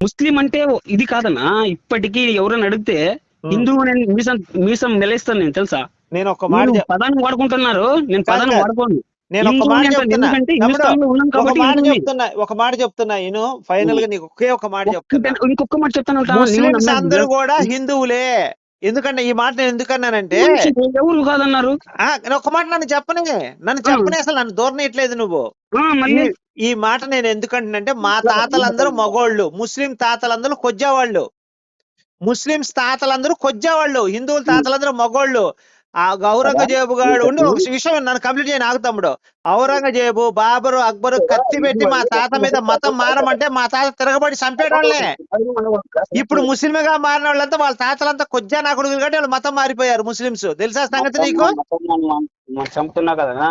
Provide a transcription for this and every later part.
ముస్లిం అంటే ఇది కాదన్నా ఇప్పటికీ ఎవరైనా అడిగితే హిందువు నేను మీసం మీసం నిలేస్తాను నేను తెలుసా నేను ఒక మాట పదాన్ని వాడుకుంటున్నారు నేను పదాన్ని. వాడుకోను నేను ఒక మాట. చెప్తున్నా ఒక మాట. చెప్తున్నా ఒక మాట చెప్తున్నా నేను ఫైనల్గా నీకు ఒకే ఒక మాట చెప్తున్నా ఇంకొక మాట చెప్తాను అందరూ. కూడా హిందువులే ఎందుకంటే ఈ మాట నేను ఎందుకన్నానంటే. ఎవరు కాదన్నారు ఆ, నేను ఒక మాట నన్ను చెప్పనే నన్ను చెప్పనే అసలు నన్ను దూరనియట్లేదు నువ్వు ఆ, మళ్ళీ ఈ- మాట నేను ఎందుకంటున్నంటే మా తాతలందరూ మగోళ్ళు ముస్లిం తాతలందరూ కొజ్జావాళ్ళు. ముస్లింస్ తాతలందరూ కొజ్జావాళ్ళు హిందువుల తాతలందరూ మగోళ్ళు. ఆ ఔరంగజేబు గాడు ఉండి ఒక విషయం నన్ను కంప్లీట్ చేయని ఆగుతమ్ముడు ఔరంగజేబు బాబరు అక్బరు కత్తి పెట్టి మా తాత మీద మతం మారమంటే మా తాత తిరగబడి చంపేటోళ్ళే. ఇప్పుడు ముస్లింగా మారిన వాళ్ళంతా వాళ్ళ తాతలంతా కొజ్జా నా కొడుకులు కాబట్టి వాళ్ళు మతం మారిపోయారు ముస్లింస్ తెలుసా సంగతి నీకు? చంపుతున్నా కదా?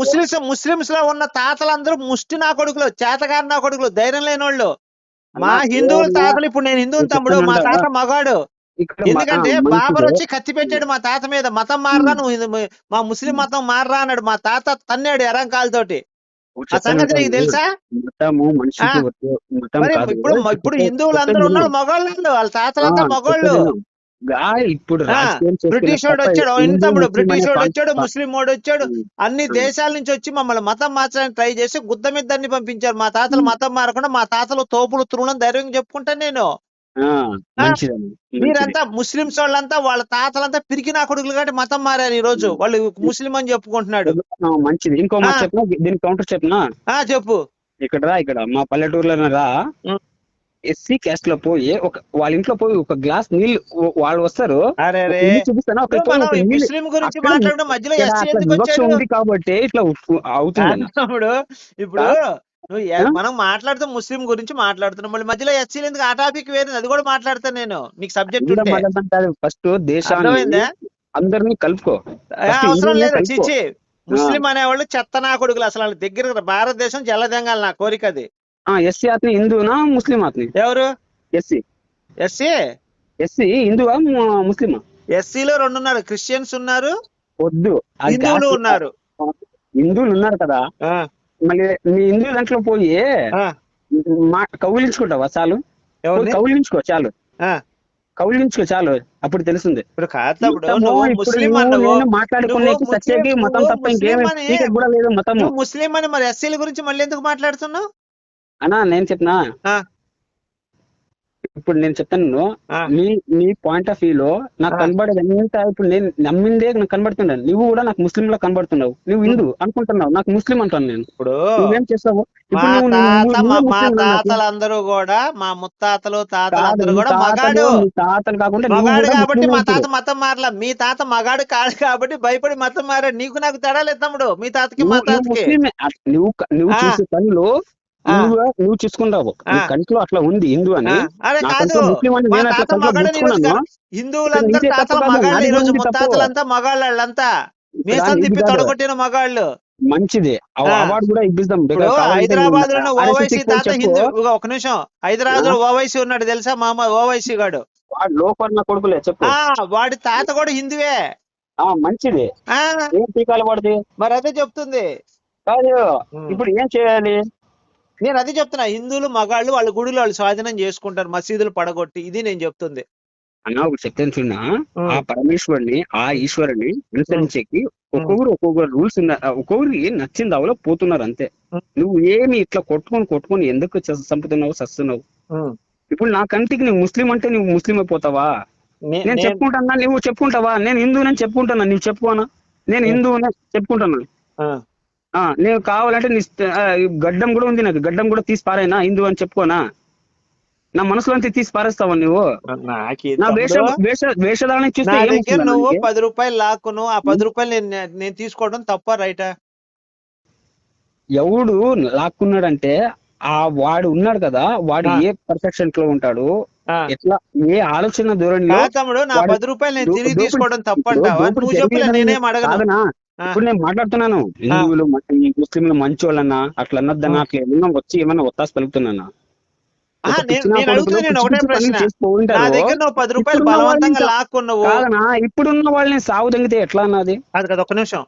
ముస్లింస్ ముస్లింస్లో ఉన్న తాతలందరూ ముష్టి నా కొడుకులు చేతగారి నా కొడుకులు ధైర్యం లేని వాళ్ళు మా హిందువుల తాతలు ఇప్పుడు నేను హిందువుని తమ్ముడు మా తాత మగాడు. ఎందుకంటే బాబర్. వచ్చి కత్తి పెట్టాడు మా తాత మీద మతం మారరా నువ్వు మ- ముస్లిం మతం మారరా అన్నాడు మా తాత తన్నాడు ఎరంకాలతోటి ఆ సంగతి నీకు తెలుసా. ఇప్పుడు ఇప్పుడు హిందువులు అందరూ ఉన్నారు మగవాళ్ళు వాళ్ళ తాతలంతా మగవాళ్ళు ఇప్పుడు బ్రిటిష్ వాడు వచ్చాడు ఇంతప్పుడు బ్రిటిష్ వాడు వచ్చాడు ముస్లిం వాడు వచ్చాడు అన్ని. దేశాల నుంచి వచ్చి మమ్మల్ని మతం మార్చడానికి ట్రై చేసి గుద్ద మీద పంపించారు మా తాతలు మతం మారకుండా మా తాతలు తోపులు తురుణం ధైర్యం చెప్పుకుంటాను నేను. ఆ, మంచిదండి మంచిది. ముస్లింస్ వాళ్ళంతా వాళ్ళ తాతలంతా పిరికి నా కొడుకులు కాబట్టి మతం మారారు ఈ రోజు వాళ్ళు ముస్లిం అని చెప్పుకుంటున్నాడు. ఆ, మంచిది. ఇంకో మాట ఆ. చెప్పిన? దీనికి కౌంటర్ చెప్పిన? ఆ చెప్పు. ఇక్కడ రా ఇక్కడ. మా పల్లెటూరులో రా. ఎస్సీ క్యాస్ట్లో పోయి ఒక వాళ్ళ ఇంట్లో పోయి ఒక గ్లాస్ నీళ్ళు వాళ్ళు వస్తారు. ఇల్లు చూపిస్తాను. అక్కడ ఇప్పుడు పోయి మనం ఒక ఈ నీళ్ళు- ముస్లిం గురించి అక్కడ మాట్లాడడం మధ్యలో ఇక్కడ ఎస్సీ అట్లా ఎందుకు వివక్ష వచ్చాడు? ఉంది కాబట్టి ఇట్లా ఉ- అవుతుంది. తమ్ముడు ఇప్పుడు? నువ్వు? మనం మాట్లాడుతూ ముస్లిం గురించి మాట్లాడుతున్నాం. మళ్ళీ మధ్యలో ఎస్సీలు ఎందుకు? ఆ టాపిక్ వేరే అది కూడా మాట్లాడతాను నేను. నీకు సబ్జెక్ట్ ఫస్ట్ దేశాన్ని అందరినీ కలుపుకో. అవసరం లేదు. చిచ్చి ముస్లిం అనేవాళ్ళు చెత్త నా కొడుకులు అసలు వాళ్ళ దగ్గర భారతదేశం జల్లదెంగాలి నా కోరిక అది. ఎస్సీ ఆత్ని హిందూనా ముస్లిం ఆత్ని ఎవరు? ఎస్సీ. ఎస్సీ? ఎస్సీ హిందువా ము- ముస్లిమా? ఎస్సీలో రెండు ఉన్నారు క్రిస్టియన్స్ ఉన్నారు. వద్దు. హిందువులు. ఉన్నారు. హిందువులు ఉన్నారు కదా. మళ్ళీ నీ హిందూ దాంట్లో పోయి మా కౌలించుకుంటావా చాలు? కౌలించుకో చాలు. కౌలించుకో చాలు. అప్పుడు నేను మాట్లాడుకునే సత్యకి మతం తప్ప ఇంకేమి కూడా లేదు నువ్వు ముస్లిం అని మరి ఎస్సీల గురించి మళ్ళీ ఎందుకు మాట్లాడుతున్నావు? అన్నా నేను చెప్పినా. ఇప్పుడు నేను చెప్తాను. నీ నీ పాయింట్ ఆఫ్ వ్యూ లో నాకు. కనబడేది ఎంత ఇప్పుడు నేను నమ్మిందే నాకు కనబడుతున్నాను నువ్వు కూడా నాకు ముస్లిం లో కనబడుతున్నావు నువ్వు హిందూ అనుకుంటున్నావు నాకు ముస్లిం అంటాను నేను ఇప్పుడు నువ్వేం చేస్తావు మా మా మా. తాతలందరూ కూడా మా ముత్తాతలు తాతలందరూ కూడా మగాడు తాతలు కాకుండా మగాడు కాబట్టి మా తాత. మతం మారలా మీ తాత మగాడు కాదు కాబట్టి భయపడి మతం మారాడు నీకు నాకు తేడా లేదు తమ్ముడు మీ తాతకి మా తాతకి నువ్వు నువ్వు. చూసే పనులు. నువ్వు నువ్వు చూసుకుంటావు. కంట్లో అట్లా ఉంది హిందూ అని. హిందువులంతా తప్పు మగాళ్ళంతా. మీసం. తొడగొట్టిన మగాళ్ళు. మంచిది. అవార్డు కూడా ఇప్పిస్తాం. హైదరాబాద్లో ఓవైసీ తాత. హిందూ. ఒక నిమిషం. హైదరాబాద్లో ఓవైసీ ఉన్నాడు తెలుసా? మా అమ్మ ఓవైసీ గాడు. వాడు లోపల నా కొడుకులే చెప్పు. వాడి తాత కూడా హిందువే. ఆ మంచిది. ఏం టీకాలు పడితే మరి అదే చెప్తుంది. కాదు. ఇప్పుడు ఏం చేయాలి? నేను అదే చెప్తున్నా హిందువులు మగాళ్ళు వాళ్ళ గుడిలో వాళ్ళు స్వాధీనం చేసుకుంటారు మసీదులు పడగొట్టి. ఇది నేను చెప్తుంది. అన్న ఒకటి చెప్తాను ఉమ్. ఆ. పరమేశ్వరుని ఆ ఈశ్వరుని అనుసరించేకి ఒక్కొక్కరు ఒక్కొక్కరు రూల్స్ ఒక్కొక్కరికి నచ్చిన దావలో పోతున్నారు అంతే. నువ్వు ఏమి ఇట్లా కొట్టుకొని కొట్టుకొని ఎందుకు చంపుతున్నావు సస్తున్నావు ఉమ్. ఇప్పుడు నా కంటికి నువ్వు ముస్లిం అంటే నువ్వు ముస్లిం అయిపోతావా? నేను నేను- చెప్పుకుంటానా? నువ్వు చెప్పుకుంటావా? నేను హిందూనని చెప్పుకుంటానా? నువ్వు చెప్పుకోనా నేను హిందువునే చెప్పుకుంటాను? నేను కావాలంటే నీ గడ్డం కూడా ఉంది నాకు. గడ్డం కూడా తీసి పారాయినా హిందూ అని చెప్పుకోనా? నా మనసులో అంతే తీసి పారేస్తావు నువ్వు? నా వేషధారణ చూస్తే నువ్వు పది రూపాయలు లాక్కును. ఆ పది రూపాయలు నేను తీసుకోవడం తప్ప రైటా? ఎవడు లాక్కున్నాడంటే ఆ వాడు ఉన్నాడు కదా వాడు ఏ పర్ఫెక్షన్లో ఉంటాడు ఎట్లా ఏ ఆలోచన దూరం తమ్ముడు నా పది రూపాయలు నేను తిరిగి తీసుకోవడం తప్పంటావా? నువ్వు నేనేం ఇప్పుడు నేను మాట్లాడుతున్నాను. హిందువులు ముస్లింలు మంచోళ్ళన్నా అట్లా అన్నద్దన్నా అట్లా ఏమన్నా వచ్చి ఏమన్నా ఒత్తాసు పలుకుతున్నానా? ఇప్పుడున్న వాళ్ళని సాగు తగ్గితే ఎట్లా అన్నది అది? కదా ఒక నిమిషం?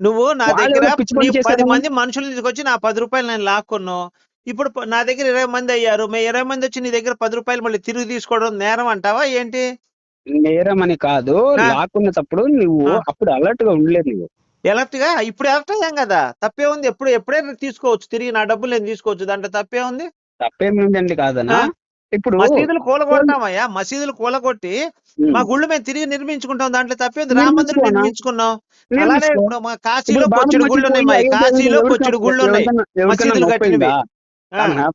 నువ్వు నా దగ్గర పది? మంది మనుషులు తీసుకొచ్చి నా పది రూపాయలు నేను లాక్కున్నావు. ఇప్పుడు నా దగ్గర ఇరవై మంది అయ్యారు. మే ఇరవై మంది వచ్చి నీ దగ్గర పది రూపాయలు మళ్ళీ తిరిగి తీసుకోవడం నేరం అంటావా? ఏంటి? నేరం అని కాదు. లాక్కున్నప్పుడు నువ్వు. అప్పుడు అలర్ట్గా ఉండలేదు నువ్వు. ఎలర్ట్గా ఇప్పుడు ఎలర్ట్ అయ్యాం కదా తప్పే ఉంది. ఎప్పుడు ఎప్పుడైనా తీసుకోవచ్చు. తిరిగి నా డబ్బులు నేను తీసుకోవచ్చు. దాంట్లో తప్పే ఉంది? తప్పేమిందండి కాదనా. ఇప్పుడు మసీదులు కూలగొట్టామయ్యా మసీదులు కూలగొట్టి మా గుళ్ళు మేము తిరిగి నిర్మించుకుంటాం. దాంట్లో తప్పే ఉంది. రామ మందిరం నిర్మించుకోనా? నిర్మించుకున్నాం. అలానే. ఇప్పుడు మా కాశీలో పొచ్చుడు గుళ్ళు ఉన్నాయి. మసీద్ కాశీలో పొచ్చుడు గుళ్ళు ఉన్నాయి. మసీదులు కట్టినవి.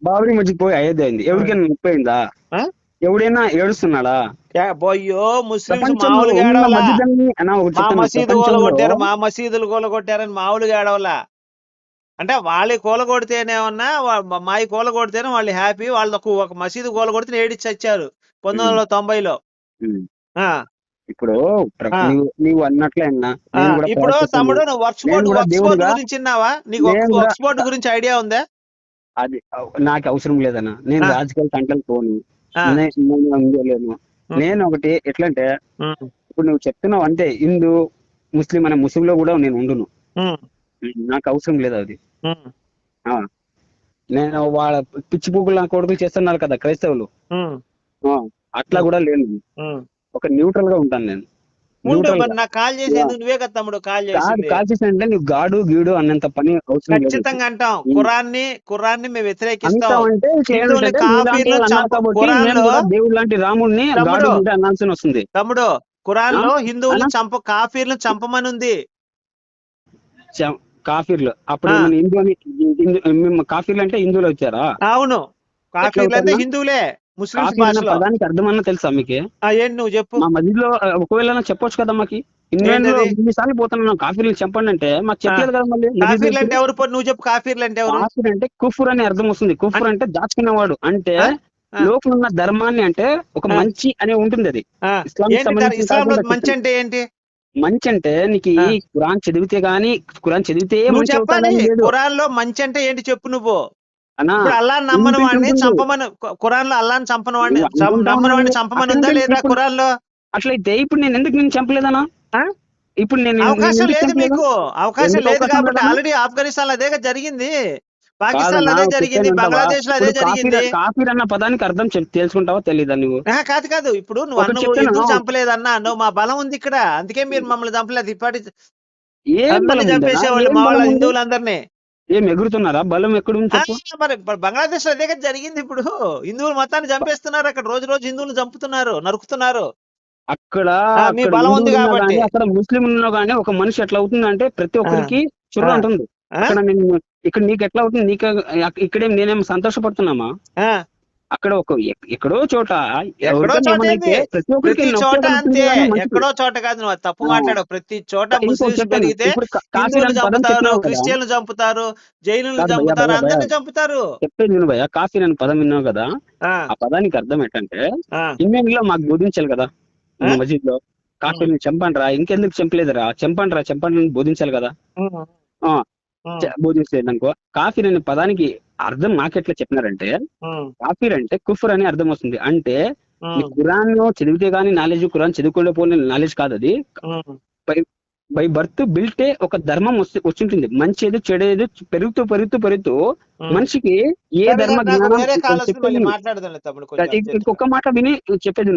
బాబరీ మస్జిద్ పోయి అయ్యేది ఎవరికైనా ముప్పై అయిందా ఆ? ఎవడైనా ఏడుస్తున్నాడా? యా- బోయ్యో ముస్లింస్ ప్రపంచంలో మామూలుగా మా. మసీదు కూలగొట్టారు మా మసీదులు కూలగొట్టారని మామూలుగా ఏడవలా? అంటే వాళ్ళే కూలగొడితేనేమన్నా వా- మాయి కూలగొడితేనే వాళ్ళు హ్యాపీ. వాళ్ళకు ఒక మసీదు కూలగొడితే ఏడిచి చచ్చారు పంతొమ్మిది వందల తొంభైలో. ఇప్పుడు. నీవు నీవు అన్నట్లే అన్నా. ఆ, నేను కూడా ఇప్పుడు. తమ్ముడు నువ్వు బోర్డు బోర్డు గురించి విన్నావా? నీకు వర్క్స్ బోర్డు గురించి ఐడియా ఉందా? అది నాకు అవసరం లేదన్నా. నేను ఆ. రాజకీయాల తంటలు పోను. నేను. నేను ఒకటి ఎట్లంటే ఇప్పుడు నువ్వు చెప్తున్నావు అంటే హిందూ ముస్లిం అనే ముస్లింలో కూడా నేను ఉండును. నాకు అవసరం లేదు అది. నేను వాళ్ళ పిచ్చి పువ్వుల కొడుకులు చేస్తున్నారు కదా క్రైస్తవులు. అట్లా కూడా లేను. ఒక న్యూట్రల్గా ఉంటాను నేను. నాకు కాల్ చేసేది నువ్వే కదా తమ్ముడు కాల్ నువ్వు గాడు గీడు అన్నంత పని ఖచ్చితంగా అంటాం ఉమ్. ఖురాన్ని ఖురాన్ని మేము వ్యతిరేకిస్తాం అంటే దేవుడు లాంటి రాముడిని. గాడు అనాల్సిన వస్తుంది తమ్ముడు ఖురాన్లో హిందువులు? చంప కాఫీర్లను చంపమని ఉంది కాఫీర్లు అప్పుడు ఆ. మన హిందూ అని హిందూ- మేము కాఫీర్లు అంటే హిందువులు వచ్చారా అవును కాఫీర్లు అంటే? హిందువులే భాషలో పదానికి అర్థమన్నా తెలుసా మీకు? ఏంటి నువ్వు చెప్పు. మా మధ్యలో ఒకవేళ చెప్పొచ్చు కదా మాకి? ఇన్నిసార్లు పోతున్నాం కాఫీర్లు చెప్పండి అంటే మాకు చెప్పలేదు కదా మళ్ళీ. కాఫీర్లు అంటే ఎవరు నువ్వు చెప్పు కాఫీర్లు అంటే ఎవరు? కాఫీర్ అంటే కుఫుర్ అని అర్థం వస్తుంది. కుఫుర్ అంటే దాచుకునేవాడు. అంటే. లోపల ఉన్న ధర్మాన్ని అంటే ఒక. మంచి అని ఉంటుంది అది. మంచి అంటే ఏంటి? మంచి అంటే నీకు. ఈ ఖురాన్ చదివితే గానీ ఖురాన్ చదివితే చెప్పాలి. ఖురాన్లో మంచి అంటే ఏంటి చెప్పు నువ్వు. ఇప్పుడు అల్లాహ్ నమ్మని వాడిని. చంపమని ఖురాన్లో అల్లాహ్ చంపని వాడిని నమ్మని వాడిని. చంపమని ఉందా లేదా ఖురాన్లో అట్లయితే ఇప్పుడు నేను ఎందుకు నేను చంపలేదనా? ఇప్పుడు నేను అవకాశం లేదు? మీకు అవకాశం లేదు కాబట్టి? ఆల్రెడీ ఆఫ్ఘనిస్తాన్లో అదే జరిగింది పాకిస్తాన్లో అదే జరిగింది? బంగ్లాదేశ్లో అదే జరిగింది కాఫీర్ అన్న పదానికి అర్థం తెలుసుకుంటావా తెలీదా నువ్వు కాదు కాదు ఇప్పుడు నువ్వు అన్న. ఎందుకు చంపలేదన్నా నువ్వు మా బలం ఉంది ఇక్కడ అందుకే మీరు మమ్మల్ని చంపలేదు ఇప్పటి? చంపేసేవాళ్ళు మా వాళ్ళ? హిందువులందరినీ ఏం ఎగురుతున్నారా? బలం చెప్పు. మరి బంగ్లాదేశ్లో అదే కదా జరిగింది ఇప్పుడు. హిందువులు మొత్తాన్ని చంపేస్తున్నారు అక్కడ. రోజు రోజు హిందువులు చంపుతున్నారు నరుకుతున్నారు. అక్కడ మీ బలం ఉంది కాబట్టి. అక్కడ ముస్లిం ఉన్నా గానీ ఒక మనిషి ఎట్లా అవుతుందంటే ప్రతి ఒక్కరికి చుర్ర. ఉంటుంది? అక్కడ నేను ఇక్కడ నీకు ఎట్లా అవుతుంది? నీకు ఇక్కడేం నేనేం సంతోషపడుతున్నామా? అక్కడ ఒక ఎక్- ఎక్కడో చోట ఎక్కడో చోట? ప్రతి చోట అంతే. ఎక్కడో చోట కాదు నువ్వు తప్పు. మాట్లాడవు ప్రతి చోట చెప్పాను. పెరిగితే చంపుతారు క్రిస్టియన్లు చంపుతారు జైనులు చంపుతారు అందరిని. చంపుతారు చెప్పేది విను భయ్య కాఫీర్ అనే పదం విన్నావు కదా ఆ, పదానికి అర్థం ఏంటంటే ఇండియన్లో మాకు బోధించాలి కదా? మసీద్లో కాఫీని చంపండి రా ఇంకెందుకు చంపలేదురా చంపండి రా చంపండి బోధించాలి కదా బోధించలేదు అనుకో కాఫీర్ అనే పదానికి అర్థం నాకెట్లా చెప్పినారంటే కాఫీర్ అంటే కుఫర్ అని అర్థం వస్తుంది. అంటే నీ ఉమ్, ఖురాన్ చదివితే గానీ నాలెడ్జ్ ఖురాన్ చదువుకోలేకపోయిన నాలెడ్జ్ కాదు అది. బై బర్త్ బిల్టే ఒక ధర్మం వచ్చి వచ్చింటుంది. మంచి ఏదో చెడు ఏదో పెరుగుతూ పెరుగుతూ పెరుగుతూ. మనిషికి ఏ ధర్మ జ్ఞానం ఇంకొక మాట విని చెప్పేది